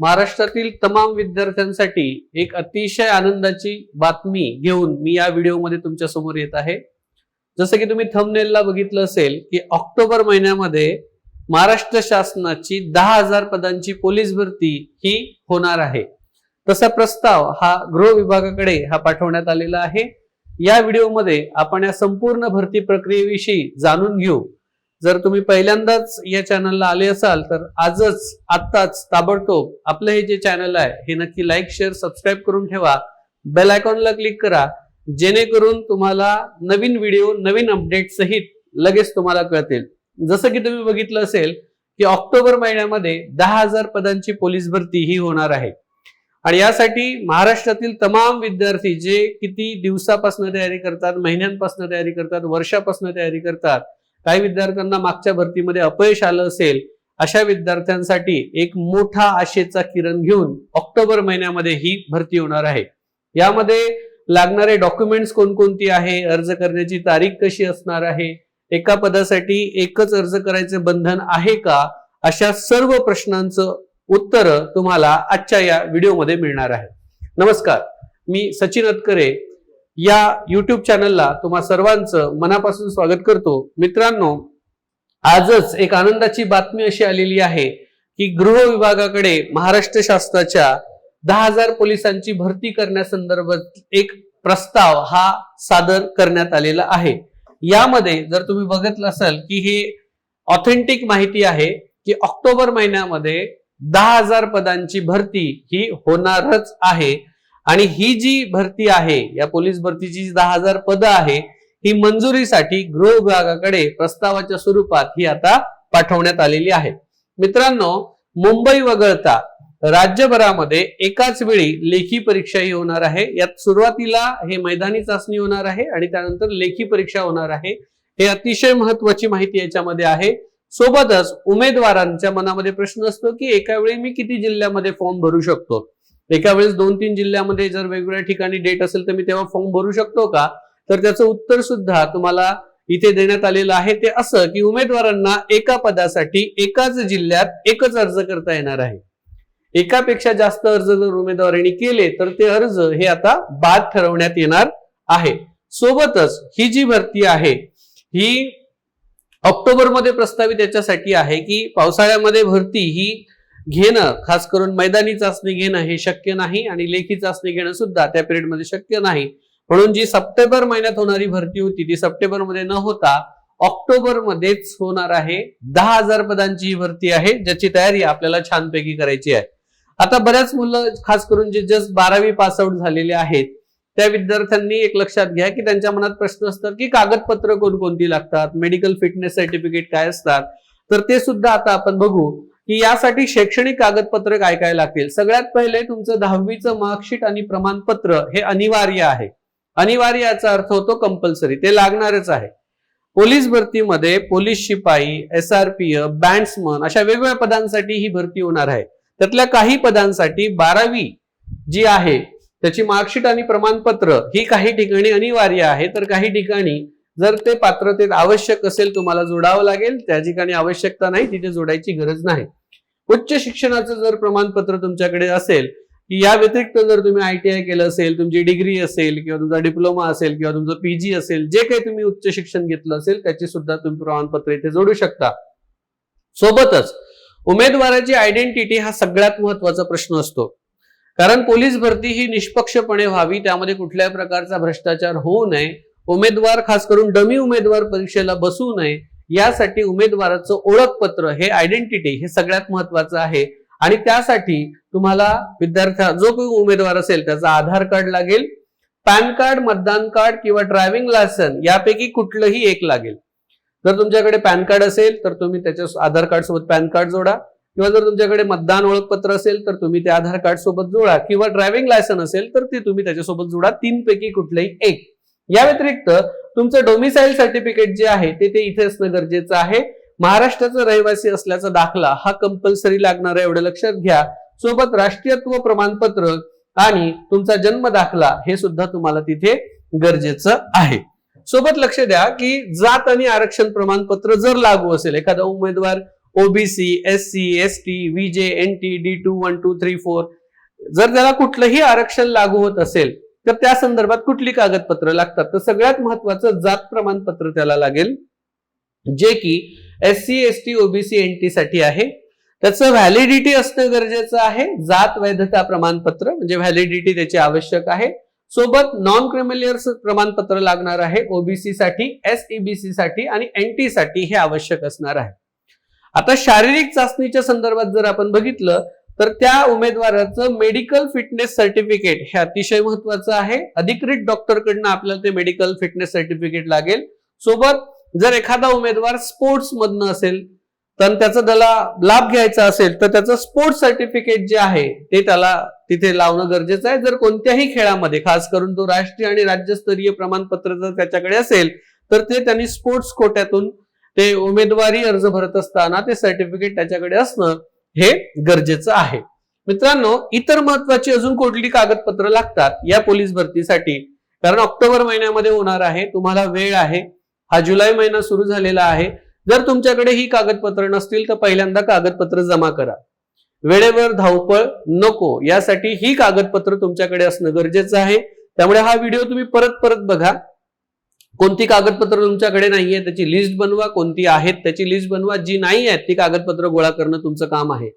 महाराष्ट्रातील तमाम विद्यार्थ्यांसाठी एक अतिशय आनंदाची बातमी घेऊन मी या व्हिडिओमध्ये तुमच्यासमोर येत आहे. जसं की तुम्ही थमनेलला बघितलं असेल की ऑक्टोबर महिन्यामध्ये महाराष्ट्र शासनाची दहा हजार पदांची पोलीस भरती ही होणार आहे. तसा प्रस्ताव हा गृह विभागाकडे हा पाठवण्यात आलेला आहे. या व्हिडिओमध्ये आपण या संपूर्ण भरती प्रक्रियेविषयी जाणून घेऊ. जर तुम्ही पहिल्यांदाच या चॅनलला आले असाल तर आजच आत्ताच ताबडतोब आपलं हे जे चॅनल आहे हे नक्की लाईक शेअर सबस्क्राईब करून ठेवा. बेल आयकॉनला क्लिक करा. जेणेकरून तुम्हाला नवीन व्हिडिओ नवीन अपडेट सहित लगेच तुम्हाला कळतील. जसं की तुम्ही बघितलं असेल की ऑक्टोबर महिन्यामध्ये दहा हजार पदांची पोलीस भरती ही होणार आहे. आणि यासाठी महाराष्ट्रातील तमाम विद्यार्थी जे किती दिवसापासून तयारी करतात महिन्यांपासून तयारी करतात वर्षापासून तयारी करतात काही विद्यार्थ्यांना मागच्या भरतीमध्ये अपयश आलं असेल अशा विद्यार्थ्यांसाठी एक मोठा आशेचा किरण घेऊन ऑक्टोबर महिन्यामध्ये ही भरती होणार आहे. यामध्ये लागणारे डॉक्युमेंट्स कोणकोणती आहे अर्ज करण्याची तारीख कशी असणार आहे एका पदासाठी एकच अर्ज करायचे बंधन आहे का अशा सर्व प्रश्नांचं उत्तर तुम्हाला आजच्या या व्हिडिओमध्ये मिळणार आहे. नमस्कार मी सचिन अतकरे या युट्यूब चॅनलला तुम्हा सर्वांचं मनापासून स्वागत करतो. मित्रांनो आजच एक आनंदाची बातमी अशी आलेली आहे की गृह विभागाकडे महाराष्ट्र शासनाच्या दहा हजार पोलिसांची भरती करण्यासंदर्भात एक प्रस्ताव हा सादर करण्यात आलेला आहे. यामध्ये जर तुम्ही बघितलं असाल की हे ऑथेंटिक माहिती आहे की ऑक्टोबर महिन्यामध्ये दहा हजार पदांची भरती ही होणारच आहे. आणि ही जी भरती आहे या पोलीस भरतीची जी दहा हजार पदं आहे ही मंजुरीसाठी गृह विभागाकडे प्रस्तावाच्या स्वरूपात ही आता पाठवण्यात आलेली आहे. मित्रांनो मुंबई वगळता राज्यभरामध्ये एकाच वेळी लेखी परीक्षा ही होणार आहे. यात सुरुवातीला हे मैदानी चाचणी होणार आहे आणि त्यानंतर लेखी परीक्षा होणार आहे. हे अतिशय महत्वाची माहिती याच्यामध्ये आहे. सोबतच उमेदवारांच्या मनामध्ये प्रश्न असतो की एका वेळी मी किती जिल्ह्यामध्ये फॉर्म भरू शकतो? एका वेळेस दोन तीन जिल्ह्यामध्ये जर वेगवेगळ्या ठिकाणी डेट असेल तर मी तेव्हा फॉर्म भरू शकतो का? तर त्याचं उत्तर सुद्धा तुम्हाला इथे देण्यात आलेलं आहे. ते असं की उमेदवारांना एका पदासाठी एकाच जिल्ह्यात एकच अर्ज करता येणार आहे. एकापेक्षा जास्त अर्ज जर उमेदवारांनी केले तर ते अर्ज हे आता बाद ठरवण्यात येणार आहे. सोबतच ही जी भरती आहे ही ऑक्टोबरमध्ये प्रस्तावित याच्यासाठी आहे की पावसाळ्यामध्ये भरती ही घेणं खास करून मैदानी चाचणी घेणं हे शक्य नाही आणि लेखी चाचणी घेणं सुद्धा त्या पिरियडमध्ये शक्य नाही. म्हणून जी सप्टेंबर महिन्यात होणारी भरती होती ती सप्टेंबरमध्ये न होता ऑक्टोबर मध्येच होणार आहे. दहा हजार पदांची ही भरती आहे ज्याची तयारी आपल्याला छानपैकी करायची आहे. आता बऱ्याच मुलं खास करून जे जस्ट बारावी पास आउट झालेले आहेत त्या विद्यार्थ्यांनी एक लक्षात घ्या की त्यांच्या मनात प्रश्न असतात की कागदपत्र कोणकोणती लागतात मेडिकल फिटनेस सर्टिफिकेट काय असतात? तर ते सुद्धा आता आपण बघू. की यासाठी शैक्षणिक कागदपत्र काय काय लागतील. सगळ्यात पहिले तुमचं दहावीचं मार्कशीट आणि प्रमाणपत्र हे अनिवार्य आहे. अनिवार्य याचा अर्थ होतो कंपल्सरी ते लागणारच आहे. पोलीस भरतीमध्ये पोलीस शिपाई S R P F bandsman अशा वेगवेगळ्या पदांसाठी ही भरती होणार आहे. त्यातल्या काही पदांसाठी बारावी जी आहे त्याची मार्कशीट आणि प्रमाणपत्र ही काही ठिकाणी अनिवार्य आहे. तर काही ठिकाणी जर ते पात्रतेत आवश्यक असेल तुम्हाला जोडावं लागेल. त्या ठिकाणी आवश्यकता नाही तिथे जोडायची गरज नाही. उच्च शिक्षणाचं जर प्रमाणपत्र तुमच्याकडे असेल की या व्यतिरिक्त जर तुम्ही आय टी आय केलं असेल तुमची डिग्री असेल किंवा तुमचा डिप्लोमा असेल किंवा तुमचं पीजी असेल जे काही तुम्ही उच्च शिक्षण घेतलं असेल त्याची सुद्धा तुम्ही प्रमाणपत्र इथे जोडू शकता. सोबतच उमेदवाराची आयडेंटिटी हा सगळ्यात महत्त्वाचा प्रश्न असतो. कारण पोलीस भरती ही निष्पक्षपणे व्हावी त्यामध्ये कुठल्याही प्रकारचा भ्रष्टाचार होऊ नये. उमेदवार खास करून डमी उमेदवार परीक्षेला बसू नये यासाठी उमेदवाराचं ओळखपत्र हे आयडेंटिटी हे सगळ्यात महत्वाचं आहे. आणि त्यासाठी तुम्हाला विद्यार्थ्या जो कोणी उमेदवार असेल त्याचा आधार कार्ड लागेल पॅन कार्ड मतदान कार्ड किंवा ड्रायव्हिंग लायसन यापैकी कुठलंही एक लागेल. जर तुमच्याकडे पॅन कार्ड असेल तर तुम्ही त्याच्या आधार कार्ड सोबत पॅन कार्ड जोडा. किंवा जर तुमच्याकडे मतदान ओळखपत्र असेल तर तुम्ही ते आधार कार्ड सोबत जोडा. किंवा ड्रायव्हिंग लायसन असेल तर ते तुम्ही त्याच्यासोबत जोडा. तीन पैकी कुठलंही एक. या व्यतिरिक्त तुमचं डोमिसाईल सर्टिफिकेट जे आहे ते ते इथे असणं गरजेचं आहे. महाराष्ट्राचा रहिवासी असल्याचा दाखला हा कंपल्सरी लागणार आहे एवढं लक्षात घ्या. सोबत राष्ट्रीयत्व प्रमाणपत्र आणि तुमचा जन्म दाखला हे सुद्धा तुम्हाला तिथे गरजेचं आहे. सोबत लक्ष द्या की जात आणि आरक्षण प्रमाणपत्र जर लागू असेल एखादा उमेदवार OBC S C S T VJ N T D two one two three four जर त्याला कुठलंही आरक्षण लागू होत असेल तर त्या संदर्भात कुठली कागदपत्र लागतात? तर सगळ्यात महत्वाचं जात प्रमाणपत्र त्याला लागेल जे की S C S T OBC N T साठी आहे. त्याचं व्हॅलिडिटी असणं गरजेचं आहे. जात वैधता प्रमाणपत्र म्हणजे व्हॅलिडिटी त्याची आवश्यक आहे. सोबत नॉन क्रिमिलियर्स प्रमाणपत्र लागणार आहे ओबीसी साठी एस ईबीसी साठी आणि एनटी साठी हे आवश्यक असणार आहे. आता शारीरिक चाचणीच्या संदर्भात जर आपण बघितलं तर त्या उमेदवाराचं मेडिकल फिटनेस सर्टिफिकेट हे अतिशय महत्वाचं आहे. अधिकृत डॉक्टरकडनं आपल्याला ते मेडिकल फिटनेस सर्टिफिकेट लागेल. सोबत जर एखादा उमेदवार स्पोर्ट्स मधनं असेल तर त्याचा त्याला लाभ घ्यायचा असेल तर त्याचं स्पोर्ट्स सर्टिफिकेट जे आहे ते त्याला तिथे लावणं गरजेचं आहे. जर कोणत्याही खेळामध्ये खास करून तो राष्ट्रीय आणि राज्यस्तरीय प्रमाणपत्र जर त्याच्याकडे असेल तर ते त्यांनी स्पोर्ट्स कोट्यातून ते उमेदवारी अर्ज भरत असताना ते सर्टिफिकेट त्याच्याकडे असणं हे गरजेचं आहे. मित्रांनो इतर महत्वाची अजून कुठली कागदपत्र लागतात या पोलीस भरतीसाठी? कारण ऑक्टोबर महिन्यामध्ये होणार आहे तुम्हाला वेळ आहे. हा जुलै महिना सुरू झालेला आहे. जर तुमच्याकडे ही कागदपत्र नसतील तर पहिल्यांदा कागदपत्र जमा करा. वेळेवर धावपळ नको यासाठी ही कागदपत्र तुमच्याकडे असणं गरजेचं आहे. त्यामुळे हा व्हिडिओ तुम्ही परत परत बघा. कोणती कागदपत्र तुमच्याकडे नाहीये त्याची लिस्ट बनवा कोणती आहेत त्याची लिस्ट बनवा जी नाही आहेत ती कागदपत्र गोळा करणं तुमचं काम आहे.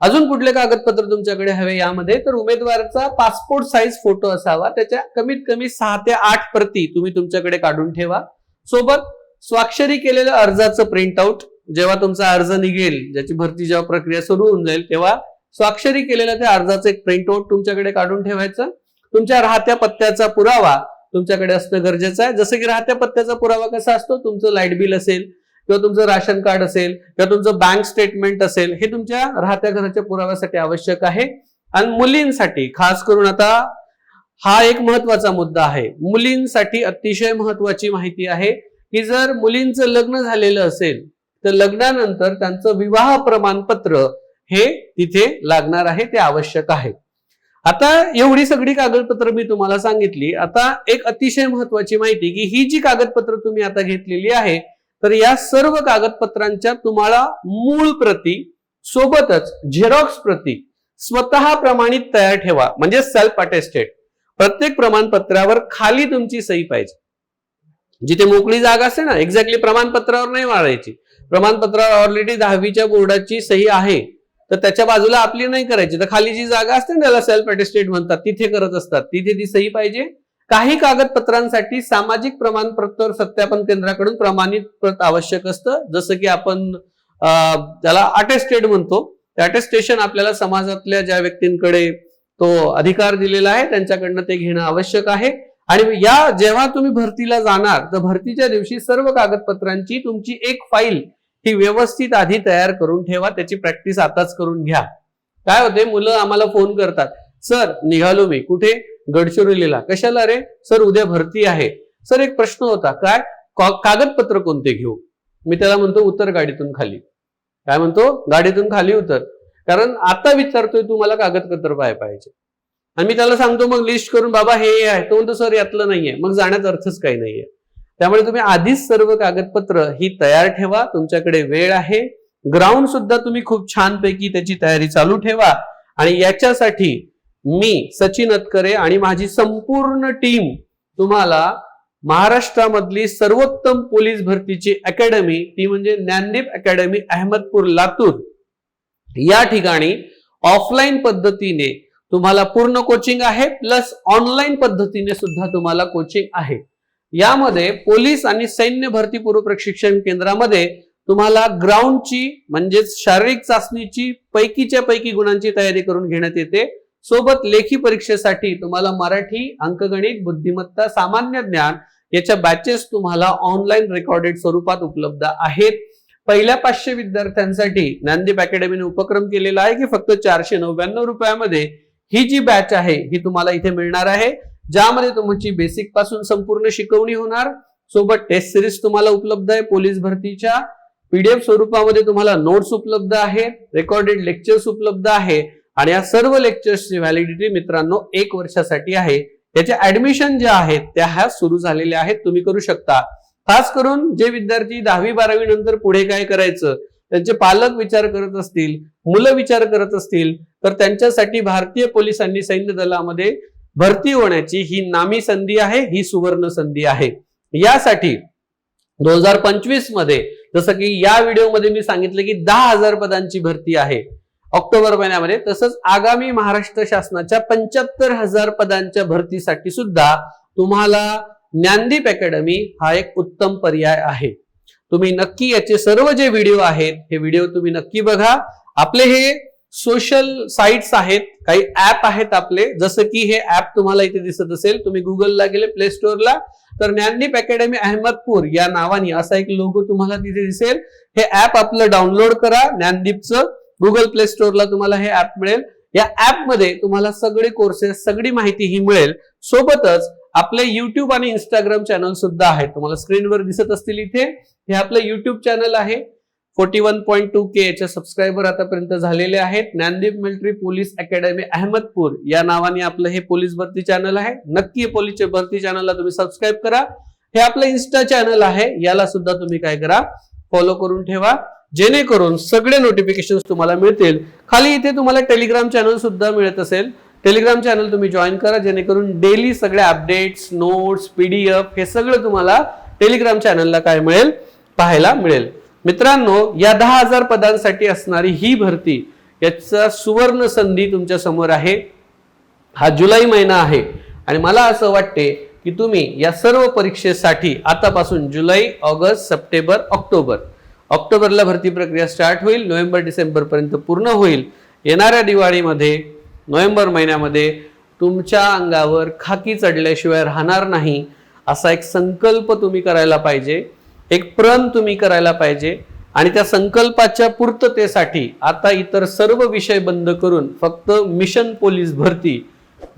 अजून कुठले कागदपत्र तुमच्याकडे हवे यामध्ये? तर उमेदवाराचा पासपोर्ट साईज फोटो असावा त्याच्या कमीत कमी सहा ते आठ प्रती तुम्ही तुमच्याकडे काढून ठेवा. सोबत स्वाक्षरी केलेल्या अर्जाचं प्रिंटआउट जेव्हा तुमचा अर्ज निघेल ज्याची भरती जेव्हा प्रक्रिया सुरू होऊन जाईल तेव्हा स्वाक्षरी केलेल्या त्या अर्जाचं एक प्रिंटआउट तुमच्याकडे काढून ठेवायचं. तुमच्या राहत्या पत्त्याचा पुरावा तुमच्याकडे असणं गरजेचं आहे. जसं की राहत्या पत्त्याचा पुरावा कसा असतो? तुमचं लाइट बिल असेल किंवा तुमचं राशन कार्ड असेल किंवा तुमचं बँक स्टेटमेंट असेल हे तुमच्या राहत्या घराच्या पुराव्यासाठी आवश्यक आहे. आणि मुलींसाठी खास करून आता हा एक महत्त्वाचा मुद्दा आहे. मुलींसाठी अतिशय महत्वाची माहिती आहे की जर मुलींचं लग्न झालेलं असेल तर लग्नानंतर त्यांचं विवाह प्रमाणपत्र हे तिथे लागणार आहे ते आवश्यक आहे. आता एवढी सगळी कागदपत्र मी तुम्हाला सांगितली. आता एक अतिशय महत्वाची माहिती की ही जी कागदपत्र तुम्ही आता घेतलेली आहे तर या सर्व कागदपत्रांच्या तुम्हाला मूळ प्रती सोबतच झेरॉक्स प्रती स्वतः प्रमाणित तयार ठेवा. म्हणजे सेल्फ अटेस्टेड प्रत्येक प्रमाणपत्रावर खाली तुमची सही पाहिजे. जिथे मोकळी जागा असते ना एक्झॅक्टली प्रमाणपत्रावर नाही वाढायची. प्रमाणपत्रावर ऑलरेडी दहावीच्या बोर्डाची सही आहे. तर त्याच्या बाजूला आपली नाही करायची. तर खाली जी जागा असते ना त्याला सेल्फ अटेस्टेड म्हणतात. तिथे करत असतात. तिथे ती सही पाहिजे. काही कागदपत्रांसाठी सामाजिक प्रमाणपत्र सत्यापन केंद्राकडून प्रमाणित प्रत आवश्यक असतं. जसं की आपण त्याला अटेस्टेड म्हणतो. अटेस्टेशन आपल्याला समाजातल्या ज्या व्यक्तींकडे तो अधिकार दिलेला आहे त्यांच्याकडनं ते घेणं आवश्यक आहे. आणि या जेव्हा तुम्ही भरतीला जाणार तर भरतीच्या दिवशी सर्व कागदपत्रांची तुमची एक फाईल ही व्यवस्थित आधी तयार करून ठेवा त्याची प्रॅक्टिस आताच करून घ्या. काय होते मुलं आम्हाला फोन करतात सर निघालो मी कुठे? गडचिरोलीला. कशाला रे? सर उद्या भरती आहे. सर एक प्रश्न होता काय? कागदपत्र कोणते घेऊ? मी त्याला म्हणतो उतर गाडीतून खाली. काय म्हणतो? गाडीतून खाली उतर. कारण आता विचारतोय तू मला कागदपत्र पाय पाहिजे आणि मी त्याला सांगतो मग लिस्ट करून बाबा हे आहे. तो म्हणतो सर यातलं नाहीये. मग जाण्याचा अर्थच काही नाहीये. त्यामुळे तुम्ही आधीच सर्व कागदपत्र ही तयार ठेवा. तुमच्याकडे वेळ आहे. ग्राउंड सुद्धा तुम्ही खूप छानपैकी त्याची तयारी चालू ठेवा. आणि याच्यासाठी मी सचिन अतकरे आणि माझी संपूर्ण टीम तुम्हाला महाराष्ट्रामधली सर्वोत्तम पोलीस भरतीची अकॅडमी ती म्हणजे ज्ञानदीप अकॅडमी अहमदपूर लातूर. या ठिकाणी ऑफलाईन पद्धतीने तुम्हाला पूर्ण कोचिंग आहे प्लस ऑनलाईन पद्धतीने सुद्धा तुम्हाला कोचिंग आहे. यामध्ये पोलीस आणि सैन्य भरती पूर्व प्रशिक्षण केंद्रामध्ये तुम्हाला ग्राउंडची म्हणजेच शारीरिक चाचणीची पैकीच्या पैकी गुणांची तयारी करून घेण्यात येते. सोबत लेखी परीक्षेसाठी तुम्हाला मराठी अंकगणित बुद्धिमत्ता सामान्य ज्ञान याच्या बॅचेस तुम्हाला ऑनलाईन रेकॉर्डेड स्वरूपात उपलब्ध आहेत. पहिल्या पाचशे विद्यार्थ्यांसाठी ज्ञानदीप अकॅडमीने उपक्रम केलेला आहे की फक्त चारशे नव्याण्णव रुपयामध्ये ही जी बॅच आहे ही तुम्हाला इथे मिळणार आहे. ज्यामध्ये तुमची बेसिकपासून संपूर्ण शिकवणी होणार. सोबत टेस्ट सिरीज तुम्हाला उपलब्ध आहे. पोलीस भरतीच्या पीडीएफ स्वरूपामध्ये तुम्हाला नोट्स उपलब्ध आहे. रेकॉर्डेड लेक्चर्स उपलब्ध आहे. आणि या सर्व लेक्चर्सची व्हॅलिडिटी मित्रांनो एक वर्षासाठी आहे. त्याचे ऍडमिशन जे आहेत त्या ह्या सुरू झालेल्या आहेत. तुम्ही करू शकता. खास करून जे विद्यार्थी दहावी बारावी नंतर पुढे काय करायचं? त्यांचे पालक विचार करत असतील मुलं विचार करत असतील तर त्यांच्यासाठी भारतीय पोलिसांनी सैन्य दलामध्ये भरती होण्याची ही नामी संधी आहे ही सुवर्ण संधी आहे. यासाठी दोन हजार पंचवीसमध्ये जसं की या व्हिडिओमध्ये मी सांगितलं की दहा हजार पदांची भरती आहे ऑक्टोबर महिन्यामध्ये तसंच आगामी महाराष्ट्र शासनाच्या पंच्याहत्तर हजार पदांच्या भरतीसाठी सुद्धा तुम्हाला ज्ञानदीप अकॅडमी हा एक उत्तम पर्याय आहे. तुम्ही नक्की याचे सर्व जे व्हिडिओ आहेत हे व्हिडिओ तुम्ही नक्की बघा. आपले हे सोशल साईट्स आहेत काही ऍप आहेत आपले. जसं की हे ऍप तुम्हाला इथे दिसत असेल तुम्ही गुगलला गेले प्ले स्टोअरला तर ज्ञानदीप अकॅडमी अहमदपूर या नावाने असा एक लोगो तुम्हाला तिथे दिसेल. हे ऍप आपलं डाउनलोड करा ज्ञानदीपचं. गुगल प्ले स्टोअरला तुम्हाला हे ऍप मिळेल. या ऍपमध्ये तुम्हाला सगळे कोर्सेस सगळी माहिती ही मिळेल. सोबतच आपले युट्यूब आणि इंस्टाग्राम चॅनल सुद्धा आहेत. तुम्हाला स्क्रीनवर दिसत असतील इथे. हे आपलं युट्यूब चॅनल आहे. Forty one point two K याचे सबस्क्रायबर आतापर्यंत झालेले आहेत. Dnyandeep military police academy Ahmedpur या नावाने आपलं हे पोलीस भरती चॅनल आहे. नक्की हे पोलीस भरती चॅनलला तुम्ही सबस्क्राईब करा. हे आपलं इन्स्टा चॅनल आहे. याला सुद्धा तुम्ही काय करा फॉलो करून ठेवा. जेणेकरून सगळे नोटिफिकेशन तुम्हाला मिळतील. खाली इथे तुम्हाला टेलिग्राम चॅनल सुद्धा मिळत असेल. टेलिग्राम चॅनल तुम्ही जॉईन करा जेणेकरून डेली सगळे अपडेट्स नोट्स पीडीएफ हे सगळं तुम्हाला टेलिग्राम चॅनलला काय मिळेल? पाहायला मिळेल. मित्रांनो या दहा हजार पदांसाठी असणारी ही भरती याचा सुवर्ण संधी तुमच्यासमोर आहे. हा जुलै महिना आहे. आणि मला असं वाटते की तुम्ही या सर्व परीक्षेसाठी आतापासून जुलै ऑगस्ट सप्टेंबर ऑक्टोबर ऑक्टोबरला भरती प्रक्रिया स्टार्ट होईल नोव्हेंबर डिसेंबरपर्यंत पूर्ण होईल. येणाऱ्या दिवाळीमध्ये नोव्हेंबर महिन्यामध्ये तुमच्या अंगावर खाकी चढल्याशिवाय राहणार नाही असा एक संकल्प तुम्ही करायला पाहिजे. एक प्रण तुम्ही करायला पाहिजे आणि त्या संकल्पाच्या पूर्ततेसाठी आता इतर सर्व विषय बंद करून फक्त मिशन पोलीस भरती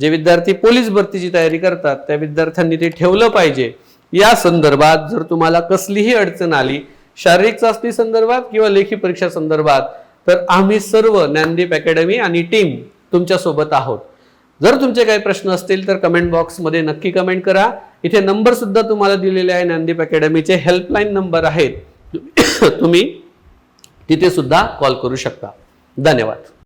जे विद्यार्थी पोलीस भरतीची तयारी करतात त्या विद्यार्थ्यांनी ते ठेवलं पाहिजे. या संदर्भात जर तुम्हाला कसलीही अडचण आली शारीरिक चाचणी संदर्भात किंवा लेखी परीक्षा संदर्भात तर आम्ही सर्व ज्ञानदीप अकॅडमी आणि टीम तुमच्यासोबत आहोत. जर तुमचे काही प्रश्न असतील तर कमेंट बॉक्समध्ये नक्की कमेंट करा. इथे नंबर सुद्धा तुम्हाला दिलेले आहे ज्ञानदीप अकॅडमीचे. हेल्पलाईन नंबर आहेत. तुम्ही तिथे सुद्धा कॉल करू शकता. धन्यवाद.